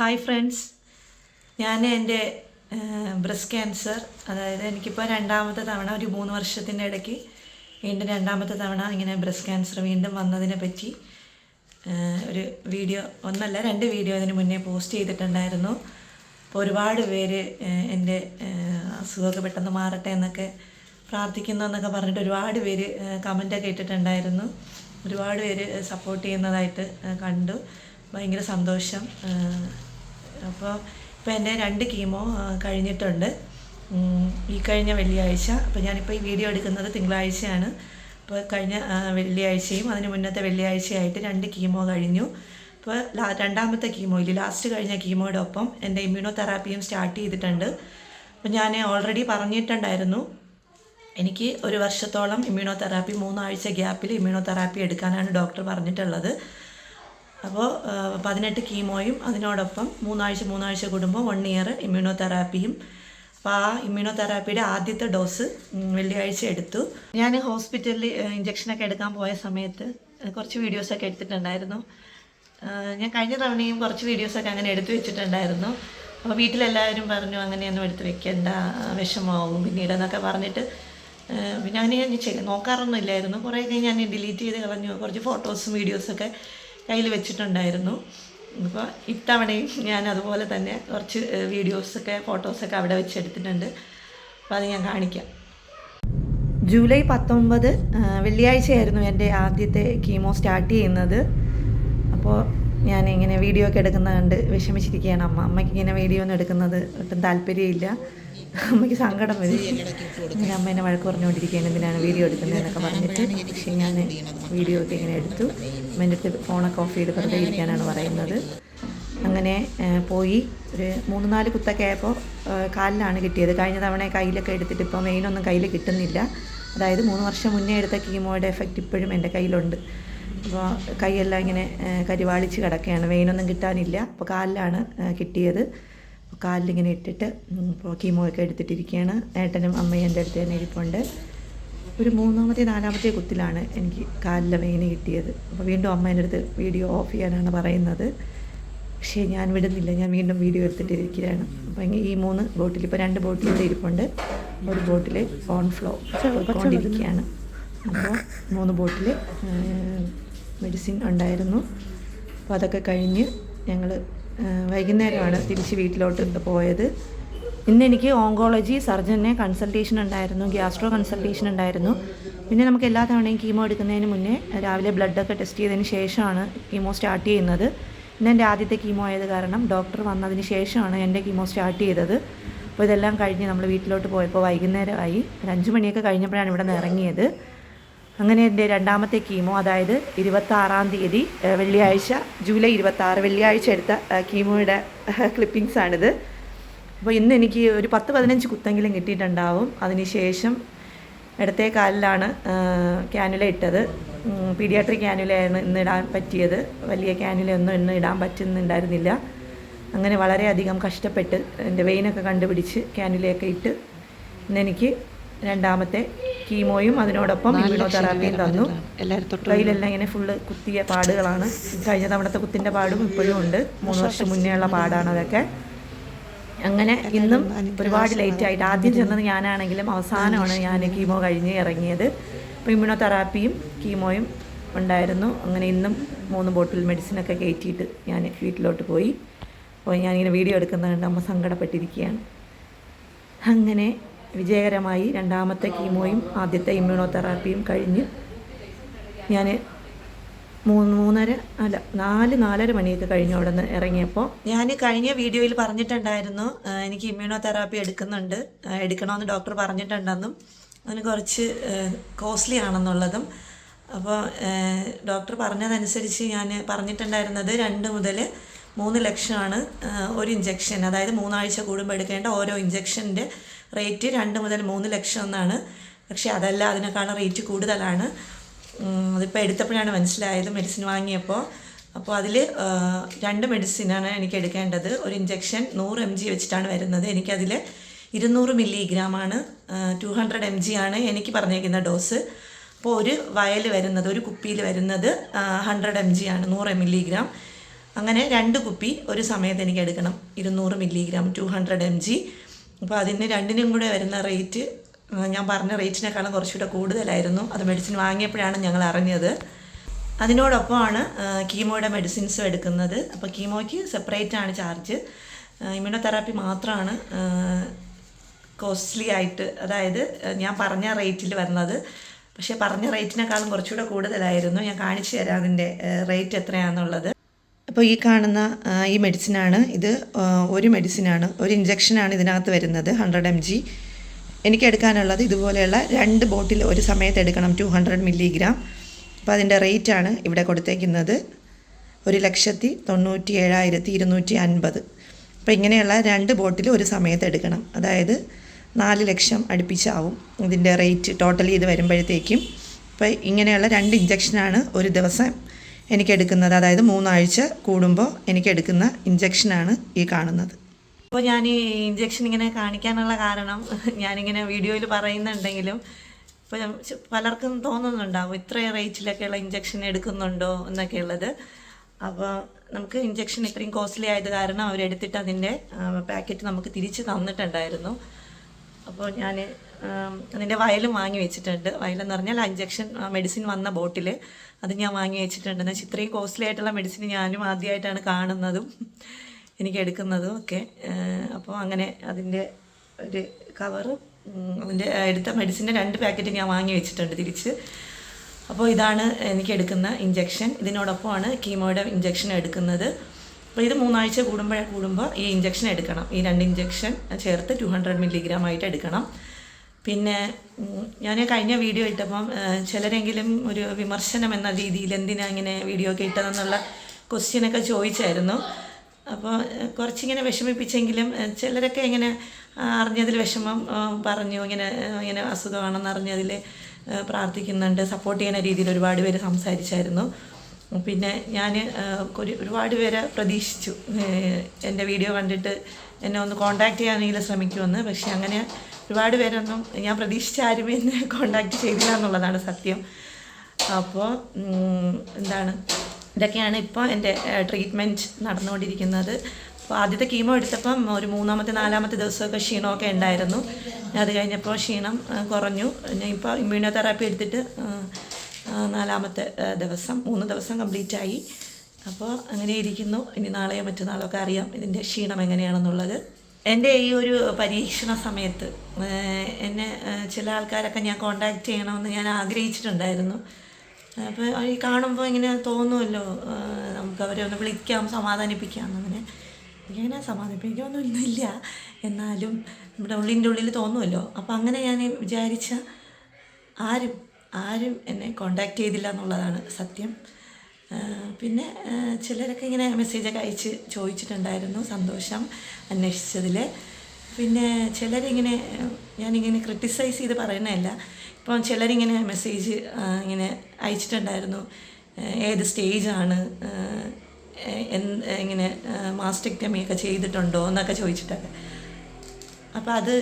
Hi friends ഞാൻ എന്റെ breast cancer അതായത് എനിക്കിപ്പോൾ രണ്ടാമത്തെ തവണ ഒരു മൂന്ന് വർഷത്തിന്റെ ഇടയ്ക്ക് വീണ്ടും രണ്ടാമത്തെ തവണ ഇങ്ങനെ ബ്രസ്റ്റ് ക്യാൻസർ വീണ്ടും വന്നതിനെ പറ്റി ഒരു വീഡിയോ ഒന്നല്ല രണ്ട് വീഡിയോ അതിന് മുന്നേ പോസ്റ്റ് ചെയ്തിട്ടുണ്ടായിരുന്നു. അപ്പോൾ ഒരുപാട് പേര് എന്റെ അസുഖമൊക്കെ പെട്ടെന്ന് മാറട്ടെ എന്നൊക്കെ പ്രാർത്ഥിക്കുന്നു എന്നൊക്കെ പറഞ്ഞിട്ട് ഒരുപാട് പേര് കമന്റൊക്കെ ഇട്ടിട്ടുണ്ടായിരുന്നു. ഒരുപാട് പേര് സപ്പോർട്ട് ചെയ്യുന്നതായിട്ട് കണ്ടു. ഭയങ്കര സന്തോഷം. അപ്പോൾ ഇപ്പോൾ എന്റെ രണ്ട് കീമോ കഴിഞ്ഞിട്ടുണ്ട്. ഈ കഴിഞ്ഞ വെള്ളിയാഴ്ച. അപ്പോൾ ഞാനിപ്പോൾ ഈ വീഡിയോ എടുക്കുന്നത് തിങ്കളാഴ്ചയാണ്. അപ്പോൾ കഴിഞ്ഞ വെള്ളിയാഴ്ചയും അതിന് മുന്നത്തെ വെള്ളിയാഴ്ചയായിട്ട് രണ്ട് കീമോ കഴിഞ്ഞു. ഇപ്പോൾ രണ്ടാമത്തെ കീമോയിൽ ലാസ്റ്റ് കഴിഞ്ഞ കീമോയുടെ ഒപ്പം എന്റെ ഇമ്മ്യൂണോ തെറാപ്പിയും സ്റ്റാർട്ട് ചെയ്തിട്ടുണ്ട്. അപ്പോൾ ഞാൻ ഓൾറെഡി പറഞ്ഞിട്ടുണ്ടായിരുന്നു എനിക്ക് ഒരു വർഷത്തോളം ഇമ്മ്യൂണോ തെറാപ്പി മൂന്നാഴ്ച ഗ്യാപ്പിൽ ഇമ്മ്യൂണോ തെറാപ്പി എടുക്കാനാണ് ഡോക്ടർ പറഞ്ഞിട്ടുള്ളത്. അപ്പോൾ പതിനെട്ട് കീമോയും അതിനോടൊപ്പം മൂന്നാഴ്ച മൂന്നാഴ്ച കൂടുമ്പോൾ വൺ ഇയർ ഇമ്മ്യൂണോ തെറാപ്പിയും അപ്പോൾ ആ ഇമ്മ്യൂണോ തെറാപ്പിയുടെ ആദ്യത്തെ ഡോസ് വെള്ളിയാഴ്ച എടുത്തു. ഞാൻ ഹോസ്പിറ്റലിൽ ഇഞ്ചക്ഷനൊക്കെ എടുക്കാൻ പോയ സമയത്ത് കുറച്ച് വീഡിയോസൊക്കെ എടുത്തിട്ടുണ്ടായിരുന്നു. ഞാൻ കഴിഞ്ഞ തവണയും കുറച്ച് വീഡിയോസൊക്കെ അങ്ങനെ എടുത്തു വെച്ചിട്ടുണ്ടായിരുന്നു. അപ്പോൾ വീട്ടിലെല്ലാവരും പറഞ്ഞു അങ്ങനെയൊന്നും എടുത്ത് വെക്കേണ്ട വിഷമാവും പിന്നീട് എന്നൊക്കെ പറഞ്ഞിട്ട് പിന്നെ അങ്ങനെ ഞാൻ നോക്കാറൊന്നും ഇല്ലായിരുന്നു. കുറേയൊക്കെ ഞാൻ ഡിലീറ്റ് ചെയ്ത് കളഞ്ഞു. കുറച്ച് ഫോട്ടോസും വീഡിയോസൊക്കെ കയ്യിൽ വെച്ചിട്ടുണ്ടായിരുന്നു. അപ്പോൾ ഇത്തവണയും ഞാൻ അതുപോലെ തന്നെ കുറച്ച് വീഡിയോസൊക്കെ ഫോട്ടോസൊക്കെ അവിടെ വെച്ചെടുത്തിട്ടുണ്ട് അപ്പോൾ അത് ഞാൻ കാണിക്കാം. ജൂലൈ പത്തൊമ്പത് വെള്ളിയാഴ്ചയായിരുന്നു എന്റെ ആദ്യത്തെ കീമോ സ്റ്റാർട്ട് ചെയ്യുന്നത്. അപ്പോൾ ഞാൻ ഇങ്ങനെ വീഡിയോ ഒക്കെ എടുക്കുന്നത് കണ്ട് വിഷമിച്ചിരിക്കുകയാണ്. അമ്മ അമ്മയ്ക്ക് ഇങ്ങനെ വീഡിയോ ഒന്നും എടുക്കുന്നത് ഒട്ടും താല്പര്യമില്ല. അമ്മയ്ക്ക് സങ്കടം വരും. ഇങ്ങനെ അമ്മ എന്നെ വഴക്ക് പറഞ്ഞുകൊണ്ടിരിക്കുകയാണ്. എന്തിനാണ് വീഡിയോ എടുക്കുന്നതെന്നൊക്കെ പറഞ്ഞിട്ട് പക്ഷേ ഞാൻ വീഡിയോ ഒക്കെ ഇങ്ങനെ എടുത്തു. അമ്മേന്റെ അടുത്ത് ഫോണൊക്കെ ഓഫ് ചെയ്ത് വെറുതെ ഇരിക്കാനാണ് പറയുന്നത്. അങ്ങനെ പോയി. ഒരു മൂന്ന് നാല് കുത്തൊക്കെ ആയപ്പോൾ കാലിലാണ് കിട്ടിയത്. കഴിഞ്ഞ തവണ കയ്യിലൊക്കെ എടുത്തിട്ട് ഇപ്പോൾ മെയിനൊന്നും കയ്യിൽ കിട്ടുന്നില്ല. അതായത് മൂന്ന് വർഷം മുന്നേ എടുത്ത കീമോയുടെ എഫക്റ്റ് ഇപ്പോഴും എന്റെ കയ്യിലുണ്ട്. അപ്പോൾ കൈയെല്ലാം ഇങ്ങനെ കരിവാളിച്ച് കിടക്കുകയാണ്. വെയിനൊന്നും കിട്ടാനില്ല. അപ്പോൾ കാലിലാണ് കിട്ടിയത്. കാലിലിങ്ങനെ ഇട്ടിട്ട് ഇപ്പോൾ കീമോ ഒക്കെ എടുത്തിട്ടിരിക്കുകയാണ്. ഏട്ടനും അമ്മയും എന്റെ അടുത്ത് തന്നെ ഇരിപ്പുണ്ട്. ഒരു മൂന്നാമത്തെ നാലാമത്തെ കുത്തിലാണ് എനിക്ക് കാലിലെ വെയിന് കിട്ടിയത്. അപ്പോൾ വീണ്ടും അമ്മ എന്റെ അടുത്ത് വീഡിയോ ഓഫ് ചെയ്യാനാണ് പറയുന്നത്. പക്ഷേ ഞാൻ വിടുന്നില്ല. ഞാൻ വീണ്ടും വീഡിയോ എടുത്തിട്ടിരിക്കുകയാണ്. അപ്പോൾ ഇങ്ങനെ ഈ മൂന്ന് ബോട്ടിൽ ഇപ്പോൾ രണ്ട് ബോട്ടിൽ ഇവിടെ ഇരിപ്പുണ്ട്. ഒരു ബോട്ടിൽ കോൺഫ്ലോ കൊണ്ടിരിക്കുകയാണ് അപ്പോൾ മൂന്ന് ബോട്ടിൽ മെഡിസിൻ ഉണ്ടായിരുന്നു. അപ്പോൾ അതൊക്കെ കഴിഞ്ഞ് ഞങ്ങൾ വൈകുന്നേരമാണ് തിരിച്ച് വീട്ടിലോട്ട് പോയത്. ഇന്ന് എനിക്ക് ഓങ്കോളജി സർജനെ കൺസൾട്ടേഷൻ ഉണ്ടായിരുന്നു ഗ്യാസ്ട്രോ കൺസൾട്ടേഷൻ ഉണ്ടായിരുന്നു. പിന്നെ നമുക്ക് എല്ലാ തവണയും കീമോ എടുക്കുന്നതിന് മുന്നേ രാവിലെ ബ്ലഡൊക്കെ ടെസ്റ്റ് ചെയ്തതിന് ശേഷമാണ് കീമോ സ്റ്റാർട്ട് ചെയ്യുന്നത്. ഇന്ന് എന്റെ ആദ്യത്തെ കീമോ ആയത് കാരണം ഡോക്ടർ വന്നതിന് ശേഷമാണ് എന്റെ കീമോ സ്റ്റാർട്ട് ചെയ്തത്. അപ്പോൾ ഇതെല്ലാം കഴിഞ്ഞ് നമ്മൾ വീട്ടിലോട്ട് പോയപ്പോൾ വൈകുന്നേരമായി. ഒരു അഞ്ച് മണിയൊക്കെ കഴിഞ്ഞപ്പോഴാണ് ഇവിടെ നിന്ന് ഇറങ്ങിയത്. അങ്ങനെ എന്റെ രണ്ടാമത്തെ കീമോ അതായത് ഇരുപത്തി ആറാം തീയതി വെള്ളിയാഴ്ച ജൂലൈ ഇരുപത്തി ആറ് വെള്ളിയാഴ്ച എടുത്ത കീമോയുടെ ക്ലിപ്പിങ്സ് ആണിത്. അപ്പോൾ ഇന്ന് എനിക്ക് ഒരു പത്ത് പതിനഞ്ച് കുത്തെങ്കിലും കിട്ടിയിട്ടുണ്ടാവും. അതിനുശേഷം ഇടത്തെ കാലിലാണ് ക്യാനുല ഇട്ടത്. പീഡിയാട്രിക് ക്യാനുലയാണ് ഇന്ന് ഇടാൻ പറ്റിയത്. വലിയ ക്യാനുല ഒന്നും ഇന്ന് ഇടാൻ പറ്റുന്നുണ്ടായിരുന്നില്ല. അങ്ങനെ വളരെയധികം കഷ്ടപ്പെട്ട് എന്റെ വെയിനൊക്കെ കണ്ടുപിടിച്ച് ക്യാനുലയൊക്കെ ഇട്ട് ഇന്ന് എനിക്ക് രണ്ടാമത്തെ കീമോയും അതിനോടൊപ്പം ഇമ്മ്യൂണോതെറാപ്പിയും തന്നു. കയ്യിലെല്ലാം ഇങ്ങനെ ഫുള്ള് കുത്തിയ പാടുകളാണ്. കഴിഞ്ഞ തവണത്തെ കുത്തിന്റെ പാടും ഇപ്പോഴും ഉണ്ട്. മൂന്ന് വർഷം മുന്നേ ഉള്ള പാടാണ് അതൊക്കെ. അങ്ങനെ ഇന്നും ഒരുപാട് ലേറ്റ് ആയിട്ട്. ആദ്യം ചെന്നത് ഞാനാണെങ്കിലും അവസാനമാണ് ഞാൻ കീമോ കഴിഞ്ഞ് ഇറങ്ങിയത്. അപ്പോൾ ഇമ്മ്യൂണോതെറാപ്പിയും കീമോയും ഉണ്ടായിരുന്നു. അങ്ങനെ ഇന്നും മൂന്ന് ബോട്ടിൽ മെഡിസിനൊക്കെ കയറ്റിയിട്ട് ഞാൻ വീട്ടിലോട്ട് പോയി. അപ്പോൾ ഞാനിങ്ങനെ വീഡിയോ എടുക്കുന്നത് കണ്ട് അമ്മ സങ്കടപ്പെട്ടിരിക്കുകയാണ്. അങ്ങനെ വിജയകരമായി രണ്ടാമത്തെ കീമോയും ആദ്യത്തെ ഇമ്മ്യൂണോതെറാപ്പിയും കഴിഞ്ഞ് ഞാൻ മൂന്ന് മൂന്നര അല്ല നാല് നാലര മണിയൊക്കെ കഴിഞ്ഞു അവിടെ നിന്ന് ഇറങ്ങിയപ്പോൾ. ഞാൻ കഴിഞ്ഞ വീഡിയോയിൽ പറഞ്ഞിട്ടുണ്ടായിരുന്നു എനിക്ക് ഇമ്മ്യൂണോതെറാപ്പി എടുക്കുന്നുണ്ട് എടുക്കണമെന്ന് ഡോക്ടർ പറഞ്ഞിട്ടുണ്ടെന്നും അതിന് കുറച്ച് കോസ്റ്റ്ലി ആണെന്നുള്ളതും. അപ്പോൾ ഡോക്ടർ പറഞ്ഞതനുസരിച്ച് ഞാൻ പറഞ്ഞിട്ടുണ്ടായിരുന്നത് രണ്ട് മുതൽ മൂന്ന് ലക്ഷമാണ് ഒരു ഇഞ്ചക്ഷൻ അതായത് മൂന്നാഴ്ച കൂടുമ്പോൾ എടുക്കേണ്ട ഓരോ ഇഞ്ചക്ഷന്റെ റേറ്റ് രണ്ട് മുതൽ മൂന്ന് ലക്ഷം എന്നാണ്. പക്ഷേ അതല്ല അതിനേക്കാളും റേറ്റ് കൂടുതലാണ്. അതിപ്പോൾ എടുത്തപ്പോഴാണ് മനസ്സിലായത് മെഡിസിൻ വാങ്ങിയപ്പോൾ അപ്പോൾ അതിൽ രണ്ട് മെഡിസിനാണ് എനിക്ക് എടുക്കേണ്ടത്. ഒരു ഇഞ്ചക്ഷൻ നൂറ് എം ജി വെച്ചിട്ടാണ് വരുന്നത്. എനിക്കതിൽ ഇരുന്നൂറ് മില്ലിഗ്രാമാണ്. ടു ഹൺഡ്രഡ് എം ജി ആണ് എനിക്ക് പറഞ്ഞേക്കുന്ന ഡോസ്. അപ്പോൾ ഒരു വയൽ വരുന്നത് ഒരു കുപ്പിയിൽ വരുന്നത് ഹൺഡ്രഡ് എം ജി ആണ് നൂറ് മില്ലിഗ്രാം. അങ്ങനെ രണ്ട് കുപ്പി ഒരു സമയത്ത് എനിക്ക് എടുക്കണം. ഇരുന്നൂറ് milligram two hundred M G. അപ്പോൾ അതിന് രണ്ടിനും കൂടെ വരുന്ന റേറ്റ് ഞാൻ പറഞ്ഞ റേറ്റിനേക്കാളും കുറച്ചുകൂടെ കൂടുതലായിരുന്നു. അത് മെഡിസിൻ വാങ്ങിയപ്പോഴാണ് ഞങ്ങൾ അറിഞ്ഞത്. അതിനോടൊപ്പമാണ് കീമോയുടെ മെഡിസിൻസും എടുക്കുന്നത്. അപ്പോൾ കീമോയ്ക്ക് സെപ്പറേറ്റ് ആണ് ചാർജ് ഇമ്മ്യൂണോതെറാപ്പി മാത്രമാണ് കോസ്റ്റ്ലി ആയിട്ട് അതായത് ഞാൻ പറഞ്ഞ റേറ്റിൽ വരുന്നത് പക്ഷേ പറഞ്ഞ റേറ്റിനേക്കാളും കുറച്ചുകൂടെ കൂടുതലായിരുന്നു. ഞാൻ കാണിച്ചു തരാം അതിന്റെ റേറ്റ് എത്രയാണെന്നുള്ളത് അപ്പോൾ ഈ കാണുന്ന ഈ മെഡിസിനാണ്. ഇത് ഒരു മെഡിസിനാണ്. ഒരു ഇഞ്ചക്ഷനാണ് ഇതിനകത്ത് വരുന്നത് ഹൺഡ്രഡ് എം ജി എനിക്ക് എടുക്കാനുള്ളത് ഇതുപോലെയുള്ള രണ്ട് ബോട്ടിൽ ഒരു സമയത്ത് എടുക്കണം ടു ഹൺഡ്രഡ് മില്ലിഗ്രാം അപ്പോൾ അതിന്റെ റേറ്റാണ് ഇവിടെ കൊടുത്തേക്കുന്നത് ഒരു ലക്ഷത്തി തൊണ്ണൂറ്റി ഏഴായിരത്തി ഇരുന്നൂറ്റി അൻപത് അപ്പോൾ ഇങ്ങനെയുള്ള രണ്ട് ബോട്ടിൽ ഒരു സമയത്ത് എടുക്കണം. അതായത് നാല് ലക്ഷം അടുപ്പിച്ചാവും ഇതിന്റെ റേറ്റ് ടോട്ടലി ഇത് വരുമ്പോഴത്തേക്കും. അപ്പോൾ ഇങ്ങനെയുള്ള രണ്ട് ഇഞ്ചക്ഷനാണ് ഒരു ദിവസം എനിക്ക് എടുക്കുന്നത് അതായത് മൂന്നാഴ്ച കൂടുമ്പോൾ എനിക്ക് എടുക്കുന്ന ഇഞ്ചക്ഷനാണ് ഈ കാണുന്നത്. അപ്പോൾ ഞാൻ ഈ ഇഞ്ചക്ഷൻ ഇങ്ങനെ കാണിക്കാനുള്ള കാരണം ഞാനിങ്ങനെ വീഡിയോയിൽ പറയുന്നുണ്ടെങ്കിലും ഇപ്പോൾ പലർക്കും തോന്നുന്നുണ്ടാവും ഇത്ര റേറ്റിലൊക്കെയുള്ള ഇഞ്ചക്ഷൻ എടുക്കുന്നുണ്ടോ? എന്നൊക്കെ ഉള്ളത് അപ്പോൾ നമുക്ക് ഇഞ്ചക്ഷൻ ഇത്രയും കോസ്റ്റ്ലി ആയത് കാരണം അവരെടുത്തിട്ട് അതിന്റെ പാക്കറ്റ് നമുക്ക് തിരിച്ച് തന്നിട്ടുണ്ടായിരുന്നു. അപ്പോൾ ഞാൻ അതിന്റെ വയലും വാങ്ങി വെച്ചിട്ടുണ്ട്. വയലെന്ന് പറഞ്ഞാൽ ഇഞ്ചക്ഷൻ മെഡിസിൻ വന്ന ബോട്ടിൽ അത് ഞാൻ വാങ്ങി വെച്ചിട്ടുണ്ട്. എന്ന് വെച്ചാൽ ഇത്രയും കോസ്റ്റ്ലി ആയിട്ടുള്ള മെഡിസിൻ ഞാനും ആദ്യമായിട്ടാണ് കാണുന്നതും എനിക്ക് എടുക്കുന്നതും ഒക്കെ. അപ്പോൾ അങ്ങനെ അതിന്റെ ഒരു കവറും അതിന്റെ എടുത്ത മെഡിസിന്റെ രണ്ട് പാക്കറ്റ് ഞാൻ വാങ്ങി വെച്ചിട്ടുണ്ട് തിരിച്ച്. അപ്പോൾ ഇതാണ് എനിക്ക് എടുക്കുന്ന ഇഞ്ചക്ഷൻ ഇതിനോടൊപ്പമാണ് കീമോയുടെ ഇഞ്ചക്ഷൻ എടുക്കുന്നത്. അപ്പോൾ ഇത് മൂന്നാഴ്ച കൂടുമ്പോഴേ കൂടുമ്പോൾ ഈ ഇഞ്ചക്ഷൻ എടുക്കണം. ഈ രണ്ട് ഇഞ്ചക്ഷൻ ചേർത്ത് ടു ഹൺഡ്രഡ് മില്ലിഗ്രാം ആയിട്ട് എടുക്കണം. പിന്നെ ഞാൻ കഴിഞ്ഞ വീഡിയോ ഇട്ടപ്പം ചിലരെങ്കിലും ഒരു വിമർശനം എന്ന രീതിയിൽ എന്തിനാ ഇങ്ങനെ വീഡിയോ ഒക്കെ ഇട്ടതെന്നുള്ള ക്വസ്റ്റ്യനൊക്കെ ചോദിച്ചായിരുന്നു. അപ്പോൾ കുറച്ചിങ്ങനെ വിഷമിപ്പിച്ചെങ്കിലും ചിലരൊക്കെ ഇങ്ങനെ അറിഞ്ഞതിൽ വിഷമം പറഞ്ഞു ഇങ്ങനെ ഇങ്ങനെ അസുഖമാണെന്ന് അറിഞ്ഞതിൽ പ്രാർത്ഥിക്കുന്നുണ്ട് സപ്പോർട്ട് ചെയ്യുന്ന രീതിയിൽ ഒരുപാട് പേര് സംസാരിച്ചായിരുന്നു. പിന്നെ ഞാൻ ഒരു ഒരുപാട് പേരെ പ്രതീക്ഷിച്ചു. എന്റെ വീഡിയോ കണ്ടിട്ട് എന്നെ ഒന്ന് കോണ്ടാക്ട് ചെയ്യാനെങ്കിലും ശ്രമിക്കുമെന്ന്. പക്ഷേ അങ്ങനെ ഒരുപാട് പേരൊന്നും ഞാൻ പ്രതീക്ഷിച്ച ആരും എന്നെ കോണ്ടാക്ട് ചെയ്തില്ല എന്നുള്ളതാണ് സത്യം. അപ്പോൾ എന്താണ്? ഇതൊക്കെയാണ് ഇപ്പോൾ എന്റെ ട്രീറ്റ്മെന്റ് നടന്നുകൊണ്ടിരിക്കുന്നത്. അപ്പോൾ ആദ്യത്തെ കീമോ എടുത്തപ്പം ഒരു മൂന്നാമത്തെ നാലാമത്തെ ദിവസമൊക്കെ ക്ഷീണമൊക്കെ ഉണ്ടായിരുന്നു. അത് കഴിഞ്ഞപ്പോൾ ക്ഷീണം കുറഞ്ഞു. ഞാൻ ഇപ്പോൾ ഇമ്മ്യൂണോ തെറാപ്പി എടുത്തിട്ട് നാലാമത്തെ ദിവസം മൂന്ന് ദിവസം കംപ്ലീറ്റ് ആയി. അപ്പോൾ അങ്ങനെ ഇരിക്കുന്നു. ഇനി നാളെയോ മറ്റന്നാളോ ഒക്കെ അറിയാം ഇതിന്റെ ക്ഷീണം എങ്ങനെയാണെന്നുള്ളത്. എന്റെ ഈ ഒരു പരീക്ഷണ സമയത്ത് എന്നെ ചില ആൾക്കാരൊക്കെ ഞാൻ കോണ്ടാക്ട് ചെയ്യണമെന്ന് ഞാൻ ആഗ്രഹിച്ചിട്ടുണ്ടായിരുന്നു. അപ്പോൾ ഈ കാണുമ്പോൾ ഇങ്ങനെ തോന്നുമല്ലോ നമുക്ക് അവരെ ഒന്ന് വിളിക്കാം സമാധാനിപ്പിക്കാം അങ്ങനെ ഇങ്ങനെ സമാധാനിപ്പിക്കാനൊന്നുമില്ല. എന്നാലും നമ്മുടെ ഉള്ളിന്റെ ഉള്ളിൽ തോന്നുമല്ലോ അപ്പോൾ അങ്ങനെ ഞാൻ വിചാരിച്ച ആരും ആരും എന്നെ കോണ്ടാക്ട് ചെയ്തില്ല എന്നുള്ളതാണ് സത്യം. പിന്നെ ചിലരൊക്കെ ഇങ്ങനെ മെസ്സേജൊക്കെ അയച്ച് ചോദിച്ചിട്ടുണ്ടായിരുന്നു സന്തോഷം അന്വേഷിച്ചതിൽ പിന്നെ ചിലരിങ്ങനെ ഞാനിങ്ങനെ ക്രിട്ടിസൈസ് ചെയ്ത് പറയുന്നതല്ല. ഇപ്പം ചിലരിങ്ങനെ മെസ്സേജ് ഇങ്ങനെ അയച്ചിട്ടുണ്ടായിരുന്നു. ഏത് സ്റ്റേജാണ് ഇങ്ങനെ മാസ്റ്റക്ടമി ഒക്കെ ചെയ്തിട്ടുണ്ടോ എന്നൊക്കെ ചോദിച്ചിട്ടൊക്കെ. അപ്പോൾ അത്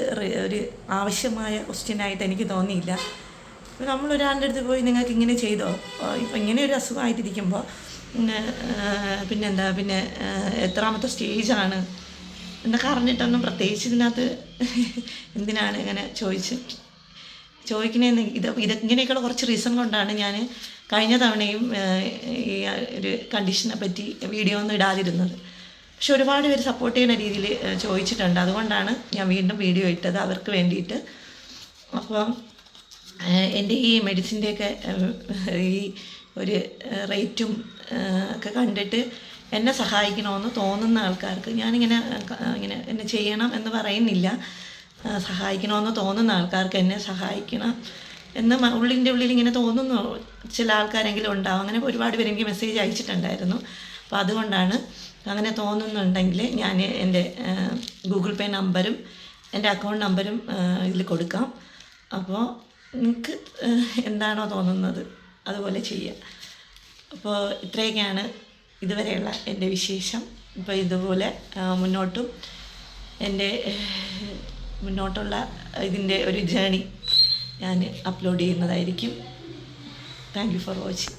ഒരു ആവശ്യമായ ക്വസ്റ്റ്യനായിട്ട് എനിക്ക് തോന്നിയില്ല. ഇപ്പോൾ നമ്മൾ ഒരാളുടെ അടുത്ത് പോയി നിങ്ങൾക്ക് ഇങ്ങനെ ചെയ്തോ? ഇപ്പം ഇങ്ങനെ ഒരു അസുഖമായിട്ടിരിക്കുമ്പോൾ പിന്നെ പിന്നെന്താ? പിന്നെ എത്രാമത്തെ സ്റ്റേജാണ്? എന്നൊക്കെ അറിഞ്ഞിട്ടൊന്നും പ്രത്യേകിച്ച് ഇതിനകത്ത് എന്തിനാണ് ഇങ്ങനെ ചോദിച്ച് ചോദിക്കണേന്ന്? ഇത് ഇത് ഇങ്ങനെയൊക്കെയുള്ള കുറച്ച് റീസൺ കൊണ്ടാണ് ഞാൻ കഴിഞ്ഞ തവണയും ഈ ഒരു കണ്ടീഷനെ പറ്റി വീഡിയോ ഒന്നും ഇടാതിരുന്നത്. പക്ഷെ ഒരുപാട് പേര് സപ്പോർട്ട് ചെയ്യുന്ന രീതിയിൽ ചോദിച്ചിട്ടുണ്ട്. അതുകൊണ്ടാണ് ഞാൻ വീണ്ടും വീഡിയോ ഇട്ടത്. അവർക്ക് വേണ്ടിയിട്ട്. അപ്പം എന്റെ ഈ മെഡിസിന്റെയൊക്കെ ഈ ഒരു റേറ്റും ഒക്കെ കണ്ടിട്ട് എന്നെ സഹായിക്കണമെന്ന് തോന്നുന്ന ആൾക്കാർക്ക് ഞാനിങ്ങനെ ഇങ്ങനെ എന്നെ ചെയ്യണം എന്ന് പറയുന്നില്ല. സഹായിക്കണമെന്ന് തോന്നുന്ന ആൾക്കാർക്ക് എന്നെ സഹായിക്കണം എന്ന് ഉള്ളിന്റെ ഉള്ളിൽ ഇങ്ങനെ തോന്നുന്നു. ചില ആൾക്കാരെങ്കിലും ഉണ്ടാവും. അങ്ങനെ ഒരുപാട് പേര് എനിക്ക് മെസ്സേജ് അയച്ചിട്ടുണ്ടായിരുന്നു. അപ്പോൾ അതുകൊണ്ടാണ് അങ്ങനെ തോന്നുന്നുണ്ടെങ്കിൽ ഞാൻ എന്റെ ഗൂഗിൾ പേ നമ്പരും എന്റെ അക്കൗണ്ട് നമ്പരും ഇതിൽ കൊടുക്കാം. അപ്പോൾ നിങ്ങൾക്ക് എന്താണോ തോന്നുന്നത് അതുപോലെ ചെയ്യുക അപ്പോൾ ഇത്രയൊക്കെയാണ് ഇതുവരെയുള്ള എന്റെ വിശേഷം. ഇപ്പോൾ ഇതുപോലെ മുന്നോട്ടും എന്റെ മുന്നോട്ടുള്ള ഇതിന്റെ ഒരു ജേണി ഞാൻ അപ്ലോഡ് ചെയ്യുന്നതായിരിക്കും. Thank you for watching.